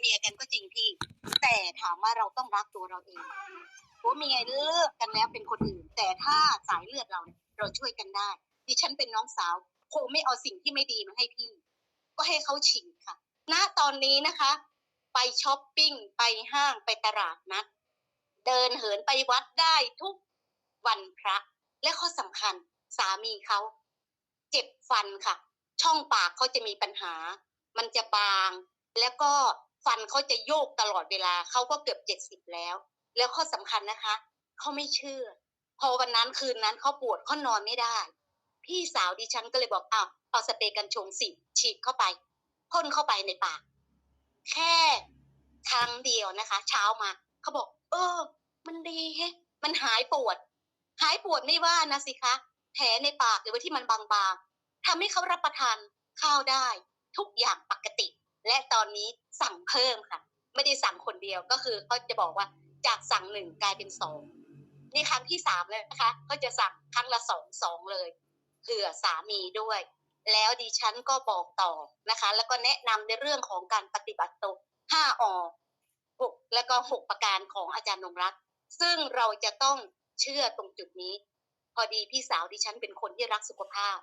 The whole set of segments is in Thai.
เมียกันก็จริงพี่ แต่ถามว่าเราต้องรักตัวเราเองผัวเมียเลิกกันแล้วเป็นคนอื่น แต่ถ้าสายเลือดเราเนี่ยเราช่วยกันได้ดิฉันเป็นน้องสาวคงไม่เอาสิ่งที่ไม่ดีมาให้พี่ ก็ให้เขาฉีดค่ะ ณตอนนี้นะคะ ไปช้อปปิ้งไปห้างไปตลาดนัดเดินเหินไปวัดได้ทุกวันพระ และข้อสำคัญสามีเขา เจ็บฟันค่ะ ช่องปากเขาจะมีปัญหา มันจะบาง แล้วก็ ฟันเขาจะโยกตลอดเวลาเขาก็เกือบเจ็ดสิบแล้ว แล้วข้อสำคัญนะคะเขาไม่เชื่อ พอวันนั้นคืนนั้นเขาปวดเขานอนไม่ได้ พี่สาวดิฉันก็เลยบอกอ้าวเอาสเปรย์กันชงสิฉีดเข้าไปพ่นเข้าไปในปาก แค่ครั้งเดียวนะคะ เช้ามาเขาบอก เออ มันดีแฮะมันหายปวด หายปวดไม่ว่านะสิคะแผลในปากหรือว่าที่มันบางๆทำให้เขารับประทานข้าวได้ ทุกอย่างปกติ และตอนนี้สั่งเพิ่มค่ะ ไม่ได้สั่งคนเดียวก็คือเขาจะบอกว่าจากสั่งหนึ่งกลายเป็นสองนี่ครั้งที่สามเลยนะคะก็จะสั่งครั้งละสองสองเลยเผื่อสามีด้วย แล้วดิฉันก็บอกต่อนะคะ แล้วก็แนะนำในเรื่องของการปฏิบัติตัวห้าอหกแล้วก็หกประการของอาจารย์นงรัก ซึ่งเราจะต้องเชื่อตรงจุดนี้ พอดีพี่สาวดิฉันเป็นคนที่รักสุขภาพ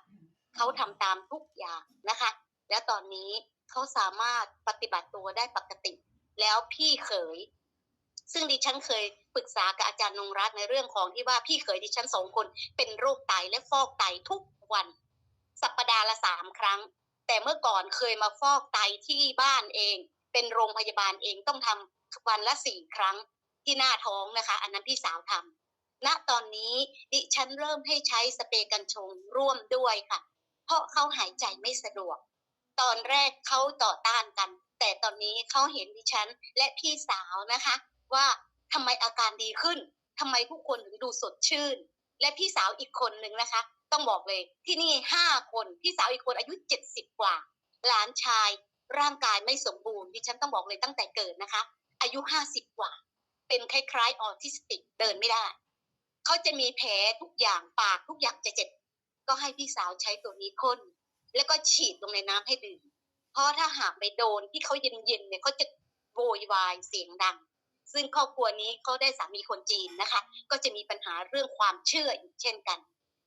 เขาทำตามทุกอย่างนะคะ แล้วตอนนี้ เขาสามารถปฏิบัติตัวได้ปกติ แล้วพี่เขย ซึ่งดิฉันเคยปรึกษากับอาจารย์นงรัตน์ในเรื่องของที่ว่าพี่เขยดิฉันสองคน เป็นโรคไตและฟอกไตทุกวัน สัปดาห์ละสามครั้ง แต่เมื่อก่อนเคยมาฟอกไตที่บ้านเอง เป็นโรงพยาบาลเองต้องทำวันละสี่ครั้งที่หน้าท้องนะคะ อันนั้นพี่สาวทำณตอนนี้ดิฉันเริ่มให้ใช้สเปรย์กันชงร่วมด้วยค่ะ เพราะเขาหายใจไม่สะดวก ตอนแรกเขาต่อต้านกัน แต่ตอนนี้เขาเห็นดิฉันและพี่สาวนะคะ ว่าทำไมอาการดีขึ้นทำไมทุกคนถึงดูสดชื่น และพี่สาวอีกคนหนึ่งนะคะ ต้องบอกเลยที่นี่ห้าคนพี่สาวอีกคนอายุเจ็ดสิบกว่า หลานชายร่างกายไม่สมบูรณ์ดิฉันต้องบอกเลยตั้งแต่เกิดนะคะ อายุห้าสิบกว่า เป็นคล้ายๆออทิสติกเดินไม่ได้เขาจะมีแผลทุกอย่างปากทุกอย่างจะเจ็บก็ให้พี่สาวใช้ตัวนี้พ่น แล้วก็ฉีดลงในน้ำให้ดื่ม เพราะถ้าหากไปโดนที่เขาเย็นๆเนี่ยเขาจะโวยวายเสียงดัง ซึ่งครอบครัวนี้เขาได้สามีคนจีนนะคะ ก็จะมีปัญหาเรื่องความเชื่ออีกเช่นกัน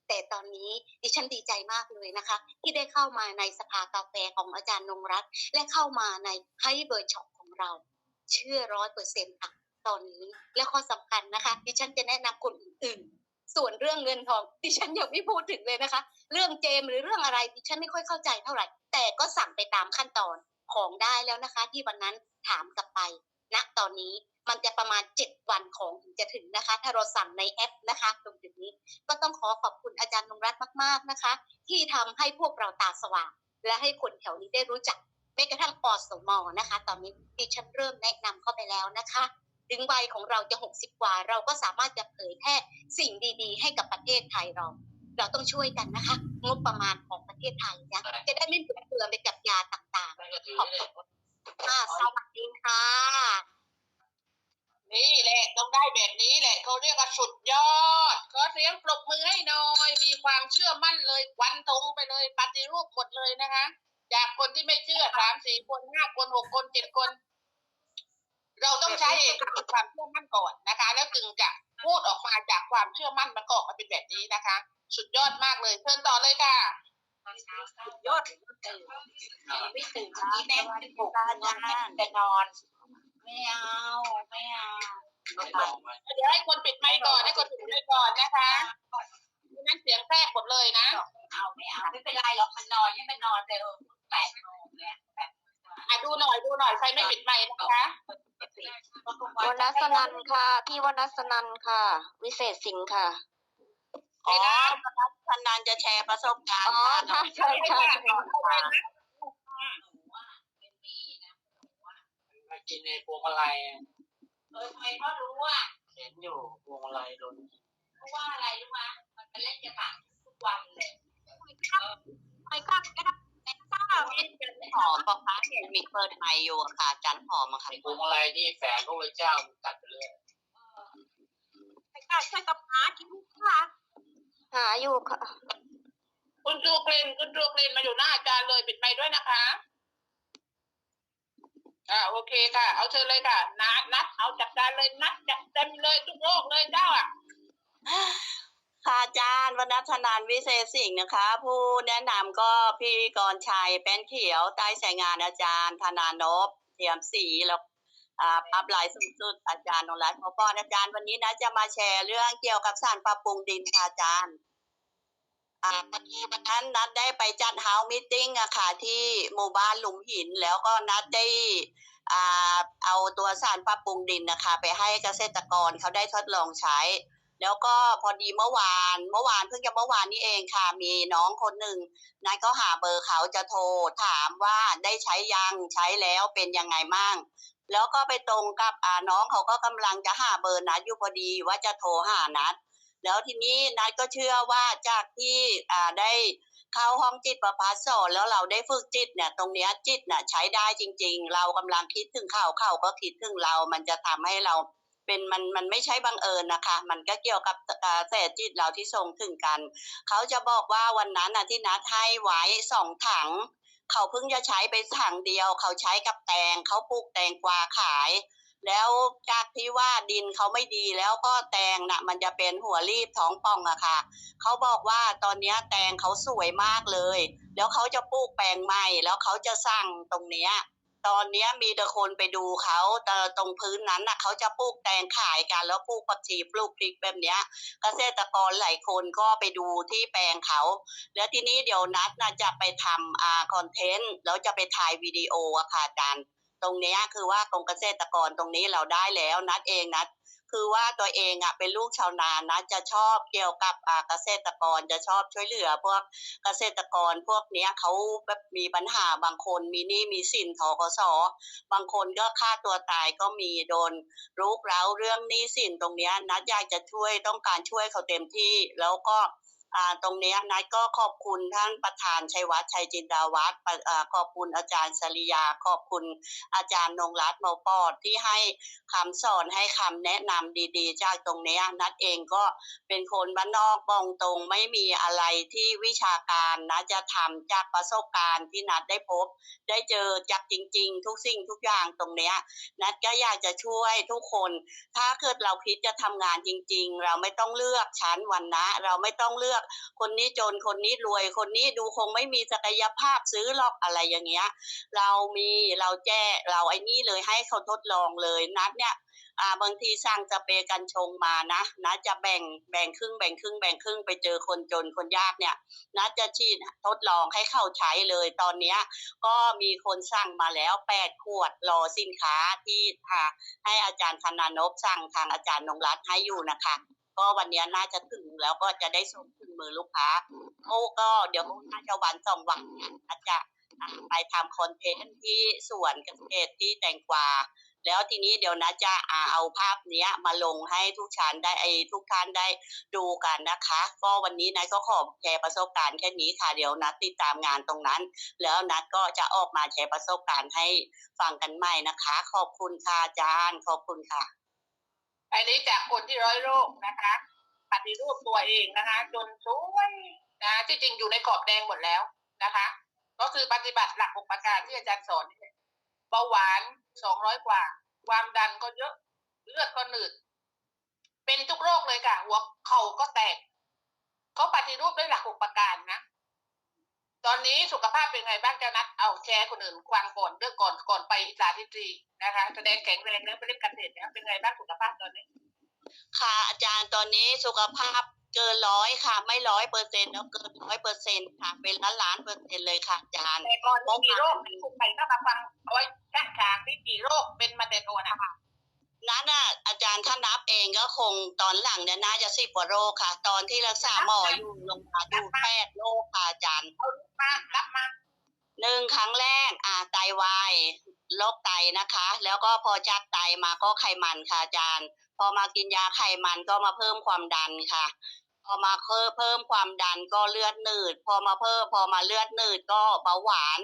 แต่ตอนนี้ดิฉันดีใจมากเลยนะคะ ที่ได้เข้ามาในสภากาแฟของอาจารย์นงรัตน์และเข้ามาในไฮเบอร์ช็อปของเรา เชื่อร้อยเปอร์เซ็นต์ค่ะตอนนี้และข้อสำคัญนะคะ ดิฉันจะแนะนำคนอื่นๆ ส่วนเรื่องเงินทองดิฉันยังไม่พูดถึงเลยนะคะ เรื่องเจมหรือเรื่องอะไรดิฉันไม่ค่อยเข้าใจเท่าไหร่ แต่ก็สั่งไปตามขั้นตอนของได้แล้วนะคะ ที่วันนั้นถามกลับไปณตอนนี้มันจะประมาณ 7 วันของถึงจะถึงนะคะ ถ้าเราสั่งในแอปนะคะ ตรงจุดนี้ก็ต้องขอขอบคุณอาจารย์นงรัตน์มาก ๆนะคะ ที่ทำให้พวกเราตาสว่าง และให้คนแถวนี้ได้รู้จักแม้กระทั่งอสมอนะคะ ตอนนี้ดิฉันเริ่มแนะนำเข้าไปแล้วนะคะ ถึงวัยของเราจะ 60 กว่า เราก็สามารถจะเผยแพร่สิ่งดี ๆ ให้กับประเทศไทยเรา เราต้องช่วยกันนะคะ งบประมาณของประเทศไทยนะจะได้ไม่เปลืองไปกับยาต่างๆขอบคุณค่ะสวัสดีค่ะ นี่แหละต้องได้แบบนี้แหละเขาเรียกว่าสุดยอดขอเสียงปรบมือให้หน่อย มีความเชื่อมั่นเลยวันตรงไปเลยปฏิรูปหมดเลยนะคะ จากคนที่ไม่เชื่อสามสี่คนห้าคนหกคนเจ็ดคน เราต้องใช้เองความเชื่อมั่นก่อนนะคะ แล้วจึงจะพูดออกมาจากความเชื่อมั่นมันก็ออกมาเป็นแบบนี้นะคะ สุดยอดมากเลยเชิญต่อเลยค่ะยอดตื่นไม่ตื่นเมื่อกี้แม่ไม่ปลุกแต่นอน ไม่เอาไม่เอาเดี๋ยวให้คนปิดไมค์ก่อนให้คนปิดไมค์ก่อนนะคะไม่นั้นเสียงแทรกหมดเลยนะเอาไม่เอาไม่เป็นไรหรอกมันนอนให้มันนอนไปเออแปดโมงเนี่ยแปด อะดูหน่อยดูหน่อยใครไม่ปิดไมค์นะคะวนัสนันค่ะ พี่วนัสนันค่ะ วิเศษสิงห์ค่ะอ๋อพนันจะแชร์ประสบการอ๋ณ์อค่ะใช่ค่ะมากินในพวงมาลัยอะเออทำไมพ่อรู้ว่าเห็นอยู่พวงมาลัยโดนเพราะว่าอะไรรู้ไหมมันเป็นเล่นกระต่ายทุกวันเลยไม่กล้าก็ได้ไม่กล้า จันหอมปะคะเห็นมีเปิดไมค์อยู่อะค่ะ จันหอมอะค่ะพวงมาลัยที่แฝงพระพุทธเจ้าตัดไปเลยไม่กล้าช่วยกับหากินค่ะหาอยู่ค่ะ คุณจูกลินคุณจูกลินมาอยู่หน้าอาจารย์เลยปิดไมค์ด้วยนะคะอ่าโอเคค่ะ เอาเชิญเลยค่ะนัดนัดเอาจัดการเลยนัดจัดเต็มเลยทุกโรคเลยเจ้าอะ ค่ะอาจารย์วนัฒนานวิเศษสิงห์นะคะ ผู้แนะนำก็พี่กรชัยแป้นเขียวใต้สายงานอาจารย์ธนานพเทียมศรีแล้วอ่าอัพไลน์สูงสุดอาจารย์นงรัตน์พอปออาจารย์วันนี้นะจะมาแชร์เรื่องเกี่ยวกับสารปรับปรุงดินค่ะอาจารย์อ่าวันนี้วันนั้นนัดได้ไปจัดเฮาส์มิทติ้งอะค่ะ ที่หมู่บ้านหลุมหินแล้วก็นัดได้อ่าเอาตัวสารปรับปรุงดินนะคะ ไปให้เกษตรกรเขาได้ทดลองใช้ แล้วก็พอดีเมื่อวานเมื่อวานเพิ่งจะเมื่อวานนี้เองค่ะ มีน้องคนหนึ่งนัดก็หาเบอร์เขาจะโทรถามว่าได้ใช้ยังใช้แล้วเป็นยังไงมั่งแล้วก็ไปตรงกับอ่าน้องเขาก็กำลังจะหาเบอร์นัดอยู่พอดีว่าจะโทรหานัด แล้วทีนี้นัดก็เชื่อว่าจากที่อ่าได้เข้าห้องจิตประพัสสอนแล้วเราได้ฝึกจิตเนี่ยตรงเนี้ยจิตน่ะใช้ได้จริง ๆ เรากำลังคิดถึงเขาเขาก็คิดถึงเรา มันจะทำให้เรา เป็นมันมันไม่ใช่บังเอิญนะคะ มันก็เกี่ยวกับกระแสจิตเราที่ส่งถึงกัน เขาจะบอกว่าวันนั้นนะที่นัดให้ไว้สองถัง เขาเพิ่งจะใช้ไปถังเดียว เขาใช้กับแตง เขาปลูกแตงกวาขาย แล้วจากที่ว่าดินเขาไม่ดีแล้วก็แตงน่ะมันจะเป็นหัวรีบท้องป่องอะค่ะ เขาบอกว่าตอนนี้แตงเขาสวยมากเลย แล้วเขาจะปลูกแปลงใหม่ แล้วเขาจะสั่งตรงเนี้ย ตอนเนี้ยมีแต่คนไปดูเขาแต่ตรงพื้นนั้นน่ะเขาจะปลูกแตงขายกันแล้วปลูกผักชีปลูกพริกแบบเนี้ย เกษตรกรหลายคนก็ไปดูที่แปลงเขา แล้วทีนี้เดี๋ยวนัดน่ะจะไปทำอ่าคอนเทนต์แล้วจะไปถ่ายวิดีโออะค่ะอาจารย์ ตรงเนี้ยคือว่าตรงเกษตรกรตรงนี้เราได้แล้วนัดเองนัด คือว่าตัวเองอะเป็นลูกชาวนานะจะชอบเกี่ยวกับเกษตรกรจะชอบช่วยเหลือ พวกเกษตรกรพวกเนี้ยเขาแบบมีปัญหาบางคนมีหนี้มีสินทกศบางคนก็ฆ่าตัวตายก็มีโดนรุกเร้าเรื่องหนี้สินตรงเนี้ยนัดอยากจะช่วยต้องการช่วยเขาเต็มที่แล้วก็ ตรงนี้นัดก็ขอบคุณท่านประธานชัยวัฒน์ชัยจินดาวัฒน์ปะอ่าขอบคุณอาจารย์สริยา ขอบคุณอาจารย์นงรัตน์เมาปอดที่ให้คำสอนให้คำแนะนำดีๆ จากตรงนี้นัดเองก็เป็นคนบ้านนอกบองตรงไม่มีอะไรที่วิชาการนะจะทำจากประสบการณ์ที่นัดได้พบ ได้เจอจากจริง ๆ ทุกสิ่งทุกอย่างตรงนี้นัดก็อยากจะช่วยทุกคน ถ้าเกิดเราคิดจะทำงานจริง ๆ เราไม่ต้องเลือกชั้นวันนะ เราไม่ต้องเลือกคนนี้จนคนนี้รวยคนนี้ดูคงไม่มีศักยภาพซื้อหรอกอะไรอย่างเงี้ย เรามีเราแจ้เราไอ้นี่เลยให้เขาทดลองเลยนัดเนี่ยอ่าบางทีสั่งสเปรกันชงมานะนะจะแบ่งแบ่งครึ่งแบ่งครึ่งแบ่งครึ่งไปเจอคนจนคนยากเนี่ยนัดจะฉีดทดลองให้เข้าใช้เลยตอนเนี้ยก็มีคนสั่งมาแล้วแปดขวดรอสินค้าที่หาให้อาจารย์ธนานพสั่งทางอาจารย์นงรัตน์ให้อยู่นะคะ ก็วันนี้น่าจะถึงแล้วก็จะได้ส่งถึงมือลูกค้าโอ้ก็เดี๋ยวน่าจะวันสองวันเนี่ยอาจะไปทำคอนเทนต์ที่สวนเกษตรที่แตงกวาแล้วทีนี้เดี๋ยวนะจะเอาภาพเนี้ยมาลงให้ทุกชานได้ไอทุกท่านได้ดูกันนะคะ ก็วันนี้นะก็ขอแชร์ประสบการณ์แค่นี้ค่ะเดี๋ยวนัดติดตามงานตรงนั้น แล้วนัดก็จะออกมาแชร์ประสบการณ์ให้ฟังกันใหม่นะคะ ขอบคุณค่ะอาจารย์ขอบคุณค่ะ อันนี้จากคนที่ร้อยโรคนะคะปฏิรูปตัวเองนะคะ จนสวยนะที่จริงอยู่ในกรอบแดงหมดแล้วนะคะ ก็คือปฏิบัติหลักอุประการที่อาจารย์สอนนี่แหละเบาหวานสองร้อยกว่า ความดันก็เยอะเลือดก็หนืด เป็นทุกโรคเลยค่ะหัวเข่าก็แตกเขาปฏิรูปด้วยหลักอุประการนะ ตอนนี้สุขภาพเป็นไงบ้างเจ้านัดเอาแชร์คนอื่นฟังก่อนเรื่องก่อนก่อนไปสาธิตรีนะคะ แสดงแข็งแรงเรื่องไปเล่นเกษตรนะเป็นไงบ้างสุขภาพตอนนี้ ค่ะอาจารย์ตอนนี้สุขภาพเกินร้อยค่ะ ไม่ร้อยเปอร์เซ็นต์แล้วเกินร้อยเปอร์เซ็นต์ค่ะ เป็นล้านล้านเปอร์เซ็นต์เลยค่ะอาจารย์แต่ก่อนนี่กี่โรคที่คุณไปก็มาฟังเอาไว้ข้างทางที่กี่โรคเป็นมาแต่ก่อนนะคะ นั้นน่ะอาจารย์ถ้านับเองก็คงตอนหลังเนี่ยน่าจะสิบกว่าโรคค่ะ ตอนที่รักษาหมออยู่โรงพยาบาลอยู่แปดโรคค่ะอาจารย์เอามารับมาหนึ่งครั้งแรกอ่าไตวายโรคไตนะคะ แล้วก็พอจากไตมาก็ไขมันค่ะอาจารย์ พอมากินยาไขมันก็มาเพิ่มความดันค่ะ พอมาเพิ่มเพิ่มความดันก็เลือดหนืด พอมาเพิ่มพอมาเลือดหนืดก็เบาหวาน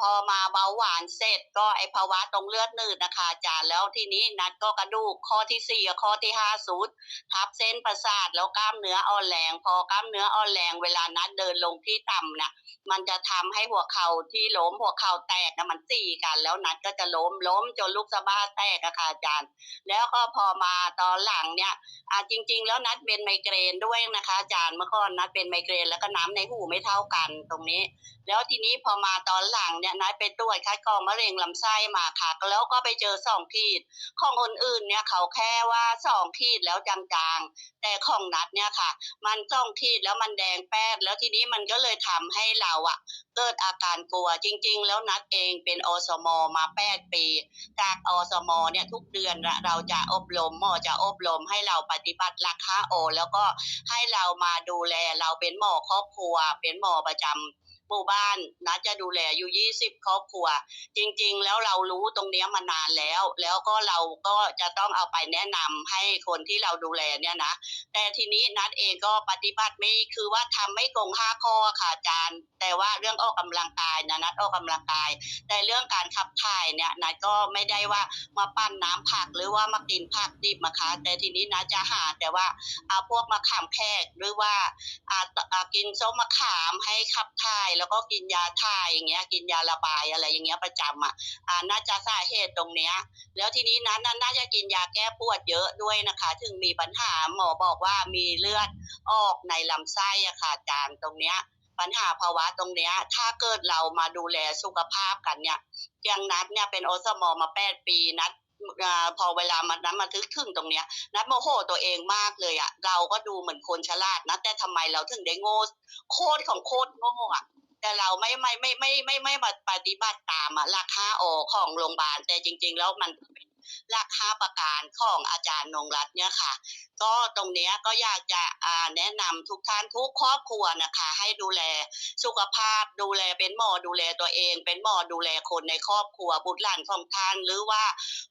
พอมาเบาหวานเสร็จก็ไอภาวะตรงเลือดหนืดนะคะอาจารย์แล้วทีนี้นัดก็กระดูกข้อที่สี่กับข้อที่ห้าสุดทับเส้นประสาทแล้วกล้ามเนื้ออ่อนแรง พอกล้ามเนื้ออ่อนแรงเวลานัดเดินลงที่ต่ำนะมันจะทำให้หัวเข่าที่ล้มหัวเข่าแตกนะมันสี่กัน แล้วนัดก็จะล้มล้มจนลูกสะบ้าแตกอะค่ะอาจารย์ แล้วก็พอมาตอนหลังเนี่ยอ่าจริง ๆ แล้วนัดเป็นไมเกรนด้วยนะคะอาจารย์เมื่อก่อนนัดเป็นไมเกรนแล้วก็น้ำในหูไม่เท่ากันตรงนี้ แล้วทีนี้พอมาตอนหลังเนี่ยนัดไปตรวจคัดกรองมะเร็งลำไส้มาค่ะ แล้วก็ไปเจอสองขีด ของคนอื่นเนี่ยเขาแค่ว่าสองขีดแล้วจางๆ แต่ของนัดเนี่ยค่ะ มันสองขีดแล้วมันแดงแป๊ดแล้วทีนี้มันก็เลยทำให้เราอะเกิดอาการกลัวจริง ๆ แล้วนัดเองเป็นอสมมาแปดปี จากอสมเนี่ยทุกเดือนน่ะเราจะอบรมหมอจะอบรมให้เราปฏิบัติหลักค่าโอ แล้วก็ให้เรามาดูแลเราเป็นหมอครอบครัวเป็นหมอประจำ หมู่บ้านนะจะดูแลอยู่ 20 ครอบครัว จริง ๆ แล้วเรารู้ตรงนี้มานานแล้ว แล้วก็เราก็จะต้องเอาไปแนะนำให้คนที่เราดูแลเนี่ยนะ แต่ทีนี้นัดเองก็ปฏิบัติไม่คือว่าทำไม่ตรงห้าข้อค่ะอาจารย์ แต่ว่าเรื่องออกกำลังกายนะนัดออกกำลังกาย แต่เรื่องการขับถ่ายเนี่ยนัดก็ไม่ได้ว่ามาปั้นน้ำผักหรือว่ามากินผักดิบนะคะ แต่ทีนี้นัดจะหาแต่ว่าเอาพวกมะขามแขกหรือว่าอ่าอ่ากินส้มมะขามให้ขับถ่ายแล้วแล้วก็กินยาถ่ายอย่างเงี้ย กินยาระบายอะไรอย่างเงี้ยประจำอะอ่าน่าจะสาเหตุตรงเนี้ย แล้วทีนี้นั้นน่าจะกินยาแก้ปวดเยอะด้วยนะคะ ถึงมีปัญหาหมอบอกว่ามีเลือดออกในลำไส้อะค่ะอาจารย์ตรงเนี้ยปัญหาภาวะตรงเนี้ย ถ้าเกิดเรามาดูแลสุขภาพกันเนี่ยอย่างนัดเนี่ยเป็นอสมอมาแปดปีนัดอ่าพอเวลามันนั้นมาทึกถึงตรงเนี้ย นัดโมโหตัวเองมากเลยอะเราก็ดูเหมือนคนฉลาดนะ แต่ทำไมเราถึงได้โง่โคตรของโคตรโง่อะ แต่เราไม่ไม่ไม่ไม่ไม่ไม่มาปฏิบัติตามอะราคาโอของโรงพยาบาลแต่จริง ๆ แล้วมันเป็น ราคาประการของอาจารย์นงรัตน์เนี่ยค่ะ ก็ตรงเนี้ยก็อยากจะแนะนำทุกท่านทุกครอบครัวนะคะ ให้ดูแลสุขภาพดูแลเป็นหมอดูแลตัวเอง เป็นหมอดูแลคนในครอบครัวบุตรหลานของท่านหรือว่า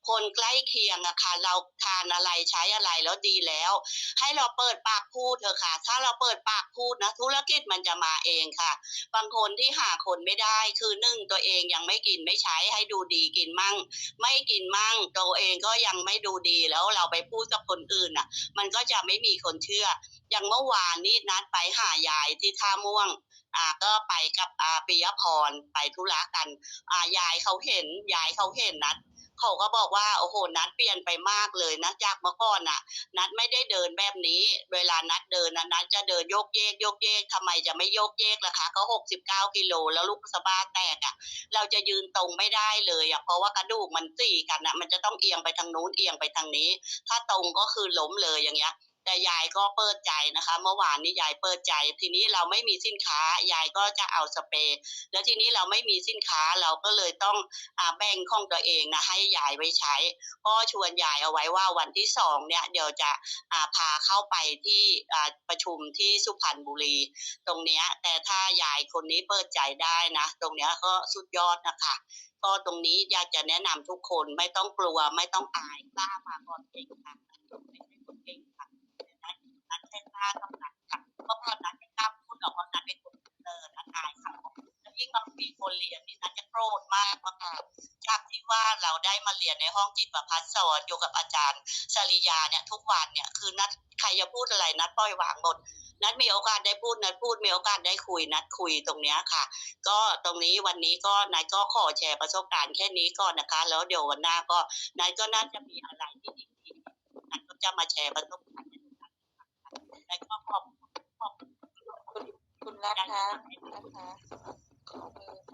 คนใกล้เคียงอะค่ะเราทานอะไรใช้อะไรแล้วดีแล้ว ให้เราเปิดปากพูดเถอะค่ะ ถ้าเราเปิดปากพูดนะ ธุรกิจมันจะมาเองค่ะ บางคนที่หาคนไม่ได้คือหนึ่งตัวเองยังไม่กินไม่ใช้ให้ดูดีกินมั่ง ไม่กินมั่งตัราเองก็ยังไม่ดูดีแล้วเราไปพูดกับคนอื่นน่ะ มันก็จะไม่มีคนเชื่อ อย่างเมื่อวานนี้นัดไปหายายที่ท่าม่วงอ่าก็ไปกับอาปิยพรไปธุระกัน อ่ายายเขาเห็นยายเขาเห็นนัด เขาก็บอกว่าโอ้โหนัดเปลี่ยนไปมากเลยนะจากเมื่อก่อนน่ะ นัดไม่ได้เดินแบบนี้ เวลานัดเดินนะนัดจะเดินโยกเยกโยกเยกทำไมจะไม่โยกเยกล่ะคะก็หกสิบเก้ากิโลแล้วลูกสะบ้าแตกอะ เราจะยืนตรงไม่ได้เลยอะเพราะว่ากระดูกมันสี่กันอะ มันจะต้องเอียงไปทางนู้นเอียงไปทางนี้ ถ้าตรงก็คือล้มเลยอย่างเงี้ย แต่ยายก็เปิดใจนะคะ เมื่อวานนี้ยายเปิดใจ ทีนี้เราไม่มีสินค้ายายก็จะเอาสเปรย์แล้วทีนี้เราไม่มีสินค้าเราก็เลยต้องอแบ่งของตัวเองนะให้ยายไว้ใช้ ก็ชวนยายเอาไว้ว่าวันที่สองเนี่ยเดี๋ยวจะาพาเข้าไปที่ประชุมที่สุพรรณบุรี ตรงเนี้ยแต่ถ้ายายคนนี้เปิดใจได้นะ ตรงเนี้ยก็สุดยอดนะคะก็ตรงนี้อยากจะแนะนำทุกคนไม่ต้องกลัวไม่ต้องอายกล้ามาก่อนเองค่ะไม่ใช่คนเก่งค่ะนัดนัดแค่กล้ากำลังค่ะเพราะพอนัดไม่กล้าพูดหรอกว่านัดเป็นคนเดินนัดอายค่ะแล้วยิ่งมามีคนเรียนนี่นัดจะโกรธมากมากๆจากที่ว่าเราได้มาเรียนในห้องจิตประพัฒน์สอนอยู่กับอาจารย์สริยาเนี่ยทุกวันเนี่ยคือนัดใครจะพูดอะไรนัดปล่อยวางหมดนัดมีโอกาสได้พูดนัดพูดมีโอกาสได้คุยนัดคุยตรงเนี้ยค่ะ ก็ตรงนี้วันนี้ก็นายก็ขอแชร์ประสบการณ์แค่นี้ก่อนนะคะ แล้วเดี๋ยววันหน้าก็นายก็น่าจะมีอะไรที่ดีๆนายก็จะมาแชร์ประสบการณ์ ขอบขอบคุณรัฐคะนะคะ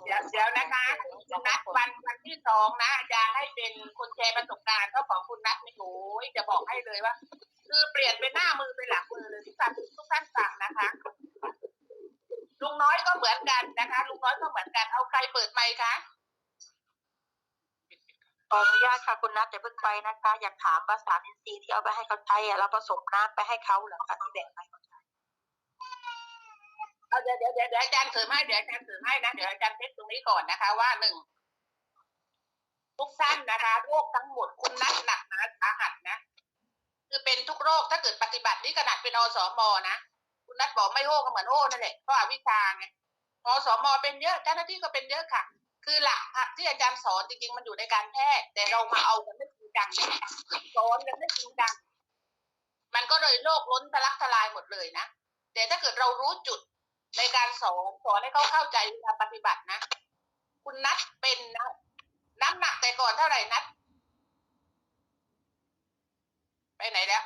เดี๋ยวเดี๋ยวนะคะคุณนัดวันวันที่สองนะอาจารย์ให้เป็นคนแชร์ประสบการณ์ก็ของคุณนัดไม่โอ้ยจะบอกให้เลยว่า คือเปลี่ยนเป็นหน้ามือเป็นหลังมือเลยทุกท่านทุกท่านฟังนะคะลุงน้อยก็เหมือนกันนะคะลุงน้อยก็เหมือนกันเอาใครเปิดไมค์คะ ขออนุญาตค่ะคุณนัทเดี๋ยวเพิ่งไปนะคะ อยากถามว่าสารอินทรีย์ที่เอาไปให้เขาใช้อะแล้วผสมน้ำไปให้เขาเหรอคะที่แบ่งไปเขาใช้เดี๋ยวเดี๋ยวเดี๋ยวอาจารย์เสริมให้เดี๋ยวอาจารย์เสริมให้นะเดี๋ยวอาจารย์เทสตรงนี้ก่อนนะคะว่าหนึ่งทุกท่านนะคะโรคทั้งหมดคุณนัดหนักนะสาหัสนะ คือเป็นทุกโรคถ้าเกิดปฏิบัตินี่ขนาดเป็นอสมนะคุณนัดบอกไม่โอ้ก็เหมือนโอ้นั่นแหละเพราะอวิชาไงอสมเป็นเยอะเจ้าหน้าที่ก็เป็นเยอะค่ะ คือหลักที่อาจารย์สอนจริงๆมันอยู่ในการแพทย์แต่เรามาเอากันไม่จริงจังสอนกันไม่จริงจังมันก็เลยโลกล้นทะลักทลายหมดเลยนะแต่ถ้าเกิดเรารู้จุดในการสอนสอนให้เขาเข้าใจเวลาปฏิบัตินะ คุณนัดเป็นนะน้ำหนักแต่ก่อนเท่าไหร่นัด ไปไหนแล้ว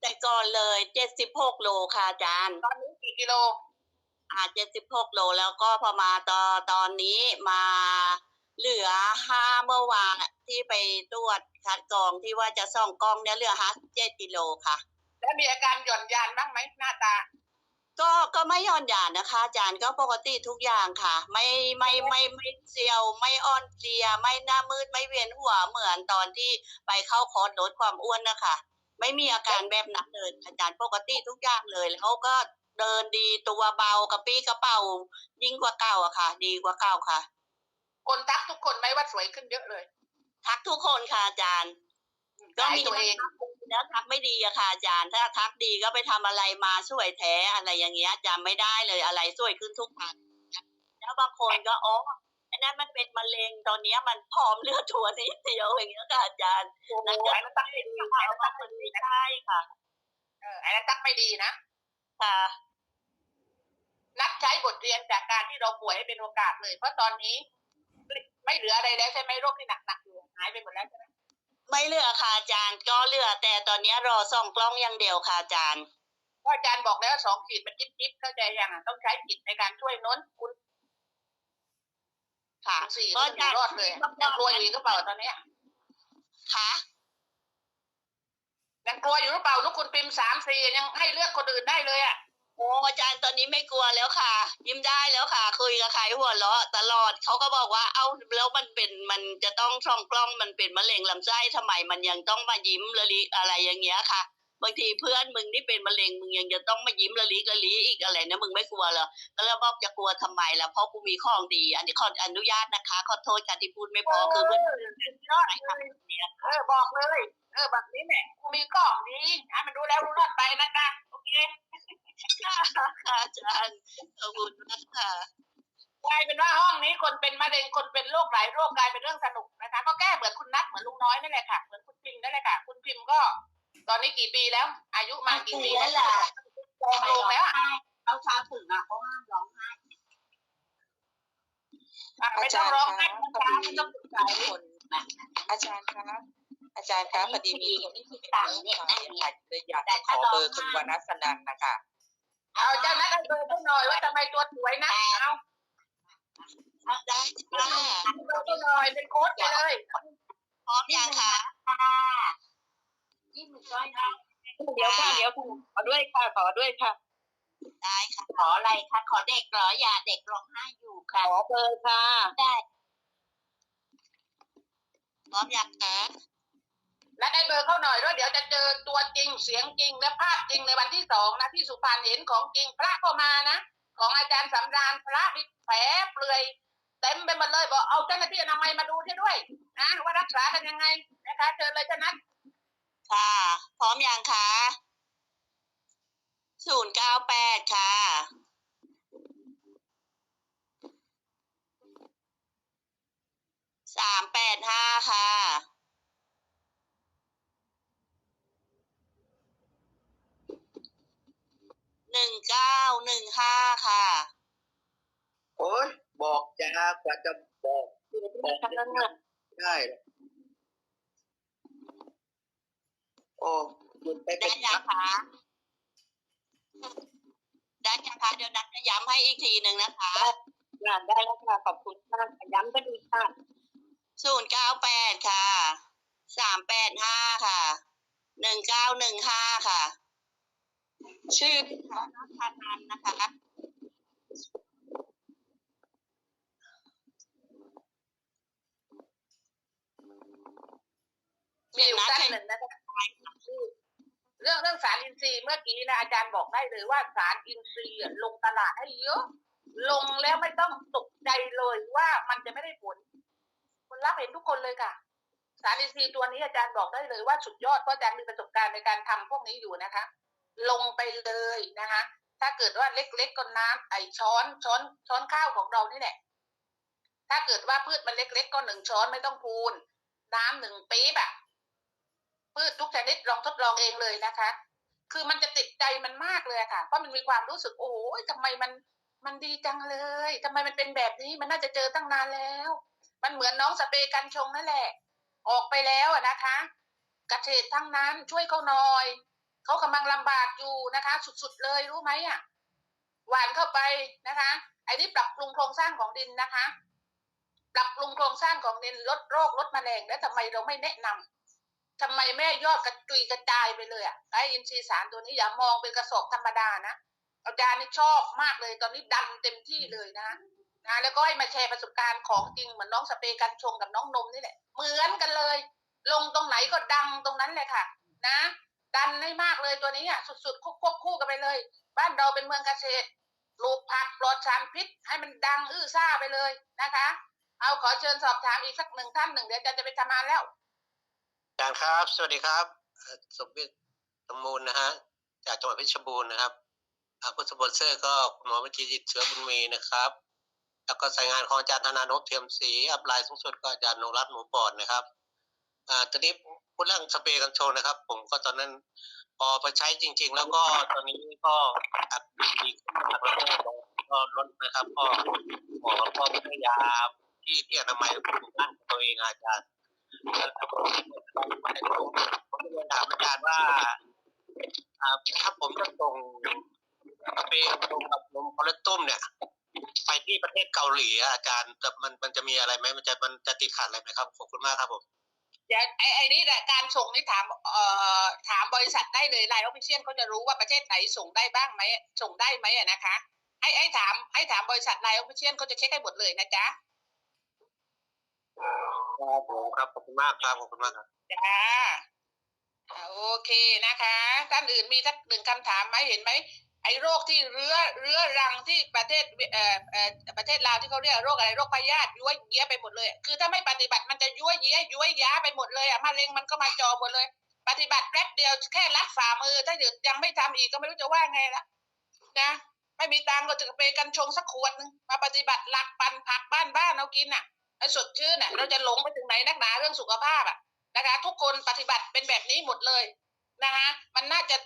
แต่ก่อนเลยเจ็ดสิบหกโลค่ะอาจารย์ ตอนนี้กี่กิโล อ่าเจ็ดสิบหกโลแล้วก็พอมาตอนตอนนี้มาเหลือห้าเมื่อวานอะที่ไปตรวจคัดกรองที่ว่าจะส่องกล้องเนี่ยเหลือห้าเจ็ดกิโลค่ะ แล้วมีอาการหย่อนยานบ้างไหมหน้าตา ก็ก็ไม่ย่อนหยาดนะคะ อาจารย์ก็ปกติทุกอย่างค่ะ ไม่ไม่ไม่ไม่เซียวไม่อ่อนเพลียไม่หน้ามืดไม่เวียนหัวเหมือนตอนที่ไปเข้าคอร์สลดความอ้วนนะคะ ไม่มีอาการแบบนั้นเลยอาจารย์ปกติทุกอย่างเลยแล้วก็ เดินดีตัวเบากระปี้กระเป๋า ยิ่งกว่าเก่าอะค่ะ ดีกว่าเก่าค่ะ คนทักทุกคนไหมว่าสวยขึ้นเยอะเลย ทักทุกคนค่ะอาจารย์ ก็มีตัวเองทักดีแล้วทักไม่ดีอะค่ะอาจารย์ถ้าทักดีก็ไปทำอะไรมาสวยแท้อะไรอย่างเงี้ยจำไม่ได้เลยอะไรสวยขึ้นทุกวันแล้วบางคนก็อ๋ออันนั้นมันเป็นมะเร็งตอนเนี้ยมันผอมเลือดถั่วนิดเดียวอย่างเงี้ยค่ะอาจารย์โอ้โหนั่นก็ไอ้นั่นตักไม่ดีไอ้นั่นตักไม่ดีนะใช่ค่ะเออไอ้นั่นตักไม่ดีนะค่ะ นัดใช้บทเรียนจากการที่เราป่วยให้เป็นโอกาสเลย เพราะตอนนี้ ไม่เหลืออะไรแล้วใช่ไหมโรคที่หนักๆอยู่หายไปหมดแล้วใช่ไหมไม่เหลือค่ะอาจารย์ก็เหลือ แต่ตอนเนี้ยรอส่องกล้องอย่างเดียวค่ะอาจารย์เพราะอาจารย์บอกแล้วสองขีดมันจิ๊บจิ๊บเข้าใจยังอะต้องใช้จิตในการช่วยโน้นคุณค่ะสี่ก็ก็ยังรอดเลยยังกลัวอยู่อีกหรือเปล่าตอนเนี้ยค่ะยังกลัวอยู่หรือเปล่าลูกคุณพิมพ์สามสี่ยังให้เลือกคนอื่นได้เลยอะ โอ้อาจารย์ตอนนี้ไม่กลัวแล้วค่ะ ยิ้มได้แล้วค่ะ คุยกับใครหัวเราะตลอดเขาก็บอกว่า เอ้าแล้วมันเป็นมันจะต้องช่องกล้องมันเป็นมะเร็งลำไส้ทำไมมันยังต้องมายิ้มละลิอะไรอย่างเงี้ยค่ะ บางทีเพื่อนมึงที่เป็นมะเร็งมึงยังจะต้องมายิ้มละลิละลิอีกอะไรนะมึงไม่กลัวเหรอก็เลยบอกจะกลัวทำไมล่ะเพราะกูมีของดี อันนี้ขออนุญาตนะคะ ขอโทษค่ะที่พูดไม่พอคือเพื่อนยอดเลยเออบอกเลยเออแบบนี้แหละกูมีกล้องดีอะมันดูแล้วรู้รอดไปนะจ๊ะโอเคค่ะอาจารย์ขอบคุณมากค่ะกลายเป็นว่าห้องนี้คนเป็นมะเร็งคนเป็นโรคหลายโรคกลายเป็นเรื่องสนุกนะคะ ก็แก้เหมือนคุณนัทเหมือนลุงน้อยนั่นแหละค่ะเหมือนคุณพิมพ์นั่นแหละค่ะ คุณพิมพ์ก็ ตอนนี้กี่ปีแล้ว อายุมากี่ปีแล้วโตลงแล้วอะเอาชาถึงอะเขาห้ามร้องไห้อะไม่ต้องร้องไห้นะคะไม่ต้องสงสัยคนอาจารย์คะอาจารย์คะพอดีมีคนที่ต่างเนี่ยเลยอยากจะขอเบอร์คุณวรรณสนันนะคะเอาเจ้านัทเอาเบอร์เขาหน่อยว่าทำไมตัวสวยนะเอาได้ค่ะเบอร์เขาหน่อยเป็นโค้ดไปเลยพร้อมยังคะ ยิ่งจ้อยนะเดี๋ยวค่ะเดี๋ยวขอด้วยค่ะขอด้วยค่ะ ได้ค่ะขออะไรคะขอเด็กเหรออย่าเด็กร้องไห้อยู่ขค่ะอเบอร์ค่ะ ได้พร้อมยังคะและได้เบอร์เขาหน่อยแล้วเดี๋ยวจะเจอตัวจริงเสียงจริงและภาพจริงในวันที่สองนะที่สุพรรณเห็นของจริงพระก็มานะ ของอาจารย์สำราญพระมีแผลเปลือยเต็มไปหมดเลยบอกเอาเจ้าหน้าที่อนามัยมาดูให้ด้วยนะว่ารักษากันยังไงนะคะเชิญเลยเจ้านัท ค่ะ พร้อมยังคะศูนย์เก้าแปดค่ะสามแปดห้าค่ะหนึ่งเก้าหนึ่งห้าค่ะ โอ้ยบอกยากว่าจะบอกบอกได้ หรอกโอ้คุณไปเป็ได้นยันังกคะได้ยังคะเดี๋ยวนัดจะย้ำให้อีกทีหนึ่งนะคะ งานได้แล้วค่ะ ขอบคุณมากย้ำก็ดีค่ะ ศูนย์เก้าแปดค่ะ สามแปดห้าค่ะ หนึ่งเก้าหนึ่งห้าค่ะ ชื่อพระนัทนันนะคะ มีอยู่ท่านหนึ่งนะคะ เรื่องเรื่องสารอินทรีย์เมื่อกี้นะอาจารย์บอกได้เลยว่าสารอินทรีย์ลงตลาดให้เยอะ ลงแล้วไม่ต้องตกใจเลยว่ามันจะไม่ได้ผลคนรับเห็นทุกคนเลยค่ะ สารอินทรีย์ตัวนี้อาจารย์บอกได้เลยว่าสุดยอดเพราะอาจารย์มีประสบการณ์ในการทำพวกนี้อยู่นะคะ ลงไปเลยนะคะ ถ้าเกิดว่าเล็กๆก็น้ำไอช้อนช้อนช้อนข้าวของเรานี่แหละถ้าเกิดว่าพืชมันเล็กๆก็หนึ่งช้อนไม่ต้องพูนน้ำหนึ่งปี๊บอะ พืชทุกชนิดลองทดลองเองเลยนะคะ คือมันจะติดใจมันมากเลยค่ะ เพราะมันมีความรู้สึกโอ้ยทำไมมันมันดีจังเลยทำไมมันเป็นแบบนี้มันน่าจะเจอตั้งนานแล้ว มันเหมือนน้องสเปรย์กันชงนั่นแหละ ออกไปแล้วอะนะคะเกษตรทั้งนั้นช่วยเขาหน่อยเขากำลังลำบากอยู่นะคะ สุดๆเลยรู้ไหมอะหวานเข้าไปนะคะไอ้นี่ปรับปรุงโครงสร้างของดินนะคะ ปรับปรุงโครงสร้างของดินลดโรคลดแมลงแล้วทำไมเราไม่แนะนำ ทำไมแม่ยอดกระจุยกระจายไปเลยอะไอ้อินทรีย์สารตัวนี้อย่ามองเป็นกระสอบธรรมดานะอาจารย์นี่ชอบมากเลย ตอนนี้ดันเต็มที่เลยนะนะแล้วก็ให้มาแชร์ประสบการณ์ของจริงเหมือนน้องสเปรย์กันชงกับน้องนมนี่แหละ เหมือนกันเลย ลงตรงไหนก็ดังตรงนั้นเลยค่ะ นะ ดันให้มากเลยตัวนี้อะสุดๆควบคู่กันไปเลย บ้านเราเป็นเมืองเกษตรปลูกผักปลอดสารพิษ ให้มันดังอื้อซ่าไปเลยนะคะ เอาขอเชิญสอบถามอีกสักหนึ่งท่านหนึ่งเดี๋ยวอาจารย์จะไปทำงานแล้ว จารย์ครับ สวัสดีครับ สมบิตสมูลนะฮะ จากจังหวัดเพชรบูรณ์นะครับอาผู้สปอนเซอร์ก็คุณหมอวิจิตรเชื้อบุญมีนะครับ แล้วก็สายงานของอาจารย์ธนานพเทียมศรี อัพไลน์สูงสุดก็อาจารย์นรัตน์หมูปอดนะครับอ่าตอนนี้พูดเรื่องสเปรย์กันโชว์นะครับ ผมก็ตอนนั้นพอไปใช้จริง ๆ แล้วก็ตอนนี้ก็อัดดีขึ้นแล้วก็ลดนะครับ ก็หมอก็พยายามที่ที่อนามัยของบ้านตัวเองอาจารย์ ผมก็เลยถามอาจารย์ว่าถ้าผมจะส่งไปลงกับนมคอเลสตอรอลเนี่ย ไปที่ประเทศเกาหลีอะอาจารย์มันมันจะมีอะไรไหมมันจะมันจะติดขัดอะไรไหมครับขอบคุณมากครับผมเดี๋ยวไอ้ไอ้นี่แหละการส่งนี่ถามเอ่อถามบริษัทได้เลยไลน์ออฟฟิเชียลเขาจะรู้ว่าประเทศไหนส่งได้บ้างไหมส่งได้ไหมอะนะคะให้ให้ถามให้ถามบริษัทไลน์ออฟฟิเชียลเขาจะเช็คให้หมดเลยนะจ๊ะ ครับผมครับขอบคุณมากครับขอบคุณมากครับจ้าอ่าโอเคนะคะท่านอื่นมีสักหนึ่งคำถามไหมเห็นไหมไอ้โรคที่เรื้อเรื้อรังที่ประเทศเอ่อเอ่อประเทศลาวที่เขาเรียกโรคอะไรโรคพยาธิย้วยเยี้ยไปหมดเลย คือถ้าไม่ปฏิบัติมันจะย้วยเยี้ยย้วยย้าไปหมดเลยอะมะเร็งมันก็มาจอหมดเลย ปฏิบัติแป๊บเดียวแค่รัดฝ่ามือ ถ้าหยุดยังไม่ทำอีกก็ไม่รู้จะว่าไงละนะไม่มีตังก็จะไปกันชงสักขวดนึงมาปฏิบัติหลักปันผักบ้านบ้านเรากินอะ ให้สดชื่นอะเราจะหลงไปถึงไหนนักหนาเรื่องสุขภาพอะนะคะ ทุกคนปฏิบัติเป็นแบบนี้หมดเลยนะคะมันน่าจะ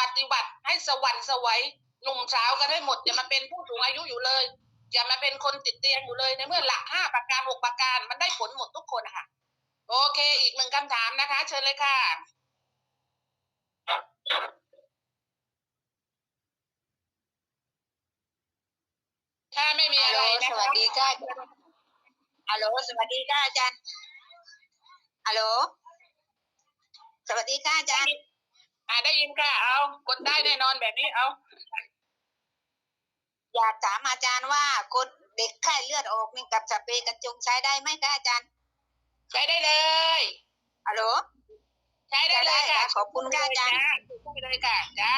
ปฏิบัติให้สวรรค์สวัยหนุ่มสาวกันให้หมดอย่ามาเป็นผู้สูงอายุอยู่เลย อย่ามาเป็นคนติดเตียงอยู่เลยในเมื่อหลักห้าประการหกประการ มันได้ผลหมดทุกคนนะคะโอเค อีกหนึ่งคำถามนะคะ เชิญเลยค่ะถ้าไม่มีอะไรนะสคะวัสดีค่ะ ฮัลโหลสวัสดีค่ะอาจารย์ฮัลโหลสวัสดีค่ะอาจารย์อ่าได้ยินค่ะเอากดได้แน่นอนแบบนี้เอาอยากถามอาจารย์ว่าคนเด็กไข้เลือดออกนี่กับสเปรย์กระจงใช้ได้ไหมคะอาจารย์ ใช้ได้เลยฮัลโหลใช้ได้เลยค่ะขอบคุณค่ะอาจารย์ใช้เลยค่ะจ้า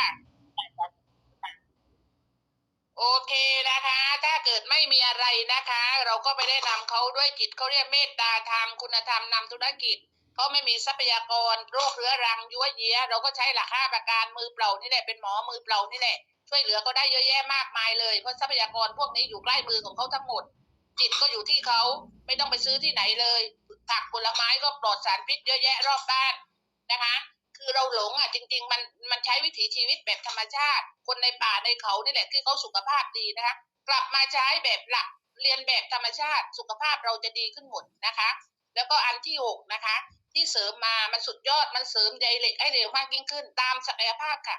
โอเคนะคะ ถ้าเกิดไม่มีอะไรนะคะ เราก็ไปได้นำเขาด้วยจิตเขาเรียกเมตตาธรรมคุณธรรมนำธุรกิจเขาไม่มีทรัพยากรโรคเรื้อรังยั่วเยี้ยเราก็ใช้หลักห้าประการมือเปล่านี่แหละเป็นหมอมือเปล่านี่แหละช่วยเหลือก็ได้เยอะแยะมากมายเลยเพราะทรัพยากรพวกนี้อยู่ใกล้มือของเขาทั้งหมด จิตก็อยู่ที่เขาไม่ต้องไปซื้อที่ไหนเลยผักผลไม้ก็ปลอดสารพิษเยอะแยะรอบบ้านนะคะ คือเราหลงอะจริง ๆ มันมันใช้วิถีชีวิตแบบธรรมชาติ คนในป่าในเขานี่แหละที่เขาสุขภาพดีนะคะ กลับมาใช้แบบหลักเรียนแบบธรรมชาติสุขภาพเราจะดีขึ้นหมดนะคะ แล้วก็อันที่หกนะคะ ที่เสริมมามันสุดยอดมันเสริมใยเหล็กให้เร็วมากยิ่งขึ้น ตามศักยภาพค่ะ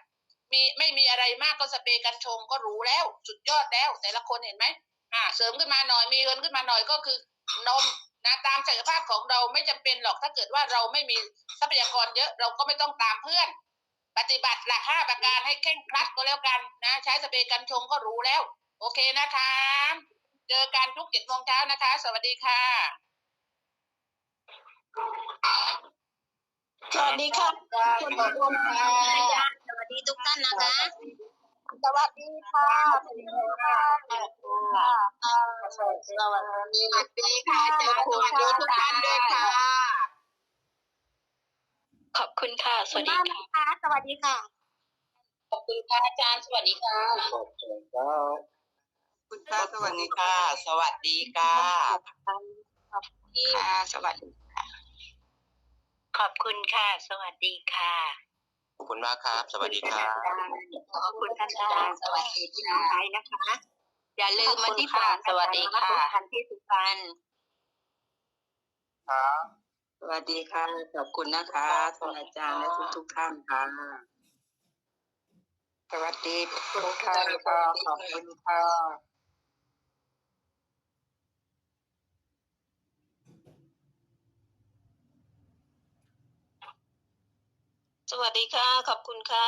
มีไม่มีอะไรมากก็สเปรย์กันชงก็รู้แล้ว สุดยอดแล้ว แต่ละคนเห็นไหมอ่าเสริมขึ้นมาหน่อยมีเงินขึ้นมาหน่อยก็คือนม นะตามศักยภาพของเราไม่จำเป็นหรอกถ้าเกิดว่าเราไม่มีทรัพยากรเยอะเราก็ไม่ต้องตามเพื่อน ปฏิบัติหลักห้าประการให้เคร่งครัดก็แล้วกันนะใช้สเปรย์กันชงก็รู้แล้ว โอเคนะคะ เจอกันทุกเจ็ดโมงเช้านะคะ สวัสดีค่ะ สวัสดีค่ะคุณหมอรวมค่ะสวัสดีทุกท่านนะคะ สวัสดีค่ะสวัสดีค่ะสวัสดีค่ะเจอคุณดูทุกท่านด้วยค่ะ ขอบคุณค่ะ สวัสดีค่ะสวัสดีค่ะ ขอบคุณค่ะอาจารย์ สวัสดีค่ะขอบคุณครับคุณค่ะ สวัสดีค่ะค่ะสวัสดีค่ะค่ะสวัสดีขอบคุณค่ะ สวัสดีค่ะ ขอบคุณมากครับ สวัสดีครับ ขอบคุณท่านอาจารย์สวัสดีที่น้องไทยนะคะ อย่าลืมมาที่ปากสวัสดีค่ะทันที่สุพรรณครับสวัสดีค่ะ ขอบคุณนะคะท่านอาจารย์และทุกทุกๆท่านค่ะ สวัสดีทุกคนค่ะขอบคุณค่ะ สวัสดีค่ะ ขอบคุณค่ะ